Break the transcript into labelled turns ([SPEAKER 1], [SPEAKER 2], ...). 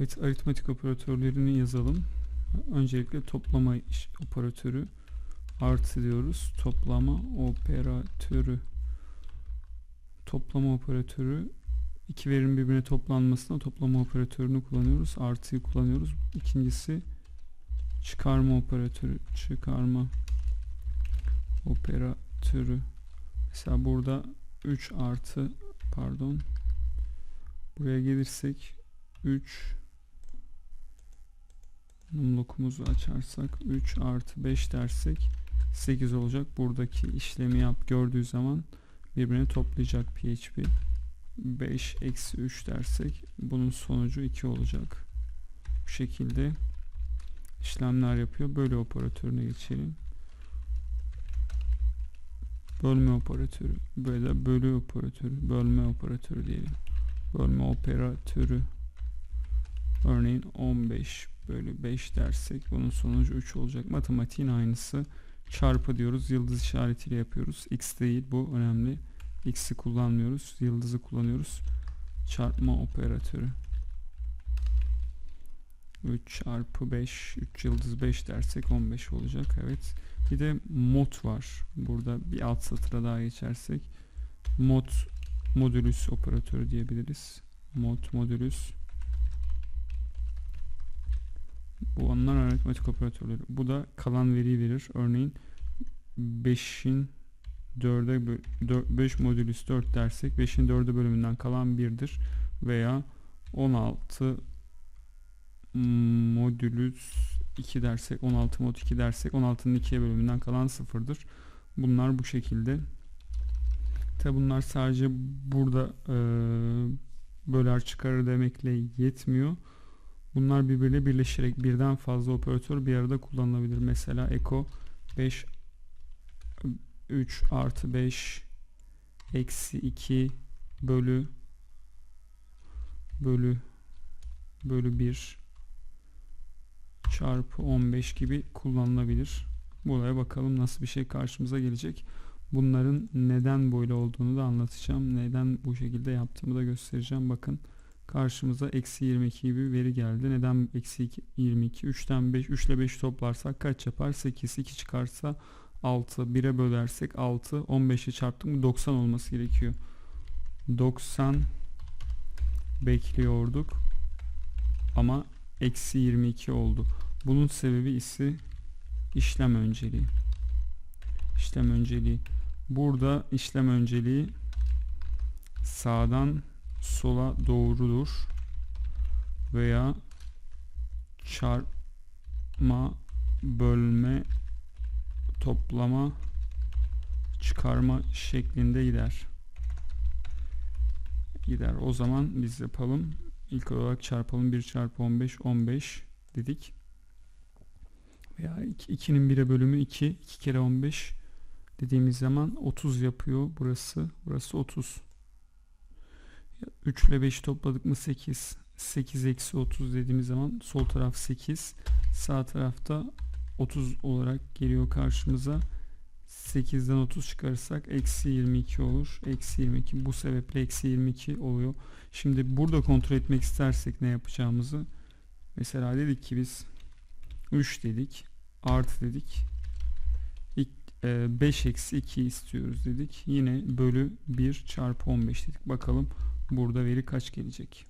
[SPEAKER 1] Evet aritmetik operatörlerini yazalım. Öncelikle toplama operatörü artı diyoruz. Toplama operatörü toplama operatörü iki verinin birbirine toplanmasına toplama operatörünü kullanıyoruz. Artıyı kullanıyoruz. İkincisi çıkarma operatörü çıkarma operatörü mesela burada 3 artı pardon buraya gelirsek 3 numlokumuzu açarsak 3 artı 5 dersek 8 olacak. Buradaki işlemi yap gördüğü zaman birbirine toplayacak PHP. 5 eksi 3 dersek bunun sonucu 2 olacak. Bu şekilde işlemler yapıyor. Bölü operatörüne geçelim. Bölme operatörü. Böyle bölü operatörü. Bölme operatörü diyelim. Bölme operatörü. Örneğin 15 bölü 5 dersek bunun sonucu 3 olacak. Matematiğin aynısı. Çarpı diyoruz. Yıldız işaretiyle yapıyoruz. X değil bu önemli. X'i kullanmıyoruz. Yıldızı kullanıyoruz. Çarpma operatörü. 3 çarpı 5 3 yıldız 5 dersek 15 olacak. Evet. Bir de mod var. Burada bir alt satıra daha geçersek mod modülüs operatörü diyebiliriz. Mod modülüs bu onlar aritmetik operatörleri. Bu da kalan veriyi verir. Örneğin 5'in 4'e 5 modülüs 4 dersek 5'in 4'ü bölümünden kalan 1'dir. Veya 16 modülüs 2 dersek 16 mod 2 dersek 16'nın 2'ye bölümünden kalan 0'dır. Bunlar bu şekilde. Tabi bunlar sadece burada e, böler çıkarır demekle yetmiyor. Bunlar birbiriyle birleşerek birden fazla operatör bir arada kullanılabilir. Mesela echo 5 3 artı 5 eksi 2 bölü bölü bölü 1 çarpı 15 gibi kullanılabilir. Buraya bakalım nasıl bir şey karşımıza gelecek. Bunların neden böyle olduğunu da anlatacağım. Neden bu şekilde yaptığımı da göstereceğim. Bakın karşımıza eksi 22 gibi bir veri geldi. Neden eksi 22? 3'ten 5, 3 ile 5 toplarsak kaç yapar? 8, 2 çıkarsa 6, 1'e bölersek 6, 15'i çarptık mı 90 olması gerekiyor. 90 bekliyorduk ama eksi 22 oldu. Bunun sebebi ise işlem önceliği. İşlem önceliği. Burada işlem önceliği sağdan sola doğrudur veya çarpma, bölme, toplama, çıkarma şeklinde gider. Gider. O zaman biz yapalım. İlk olarak çarpalım. 1 çarpı 15, 15 dedik. Veya 2'nin 1'e bölümü 2. 2 kere 15 dediğimiz zaman 30 yapıyor burası. Burası 30. 3 ile 5 topladık mı 8. 8 eksi 30 dediğimiz zaman sol taraf 8. Sağ tarafta 30 olarak geliyor karşımıza. 8'den 30 çıkarırsak eksi 22 olur. Eksi 22 bu sebeple eksi 22 oluyor. Şimdi burada kontrol etmek istersek ne yapacağımızı mesela dedik ki biz 3 dedik artı dedik 5 eksi 2 istiyoruz dedik. Yine bölü 1 çarpı 15 dedik. Bakalım burada veri kaç gelecek.